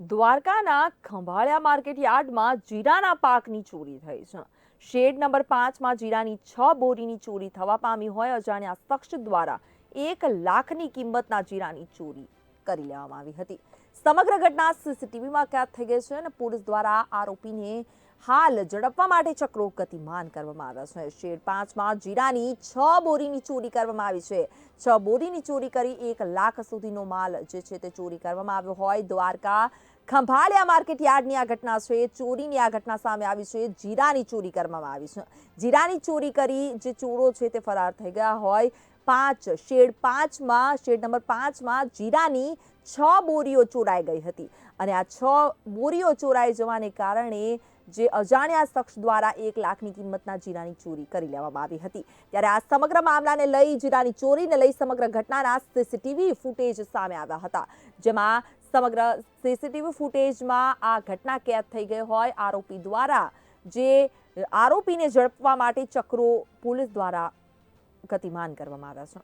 દ્વારકાના ખંભાળિયા માર્કેટ યાર્ડમાં જીરાના પાકની ચોરી થઈ છે. શેડ નંબર પાંચમાં જીરાની છ બોરીની ચોરી થવા પામી હોય અજાણ્યા શખ્સ દ્વારા એક લાખની કિંમતના જીરાની ચોરી કરી લેવામાં આવી હતી. સમગ્ર ઘટના સીસીટીવીમાં કેદ થઈ ગઈ છે અને પોલીસ દ્વારા આરોપીને હાલ ઝડપવા માટે ચક્રો ગતિમાન કરવામાં આવ્યા છે. શેર પાંચમાં જીરાની છ બોરીની ચોરી કરવામાં આવી છે. છ બોરીની ચોરી કરી એક લાખ સુધીનો માલ જે છે તે ચોરી કરવામાં આવ્યો હોય. દ્વારકા ખંભાળિયા માર્કેટ યાર્ડની આ ઘટના છે. ચોરીની આ ઘટના સામે આવી છે. જીરાની ચોરી કરવામાં આવી છે. જીરાની ચોરી કરી જે ચોરો છે તે ફરાર થઈ ગયા હોય. પાંચ, શેડ પાંચમાં, શેડ નંબર પાંચમાં જીરાની છ બોરીઓ ચોરાઈ ગઈ હતી. અને આ છ બોરીઓ ચોરાઈ જવાને કારણે જે અજાણ્યા શખ્સ દ્વારા એક લાખની કિંમતના જીરાની ચોરી કરી લેવામાં આવી હતી. ત્યારે આ સમગ્ર મામલાને લઈ જીરાની ચોરીને લઈ સમગ્ર ઘટનાના સીસીટીવી ફૂટેજ સામે આવ્યા હતા. જેમાં સમગ્ર સીસીટીવી ફૂટેજમાં આ ઘટના કેદ થઈ ગઈ હોય. આરોપી દ્વારા જે આરોપીને ઝડપવા માટે ચક્રો પોલીસ દ્વારા ગતિમાન કરવામાં આવ્યા છે.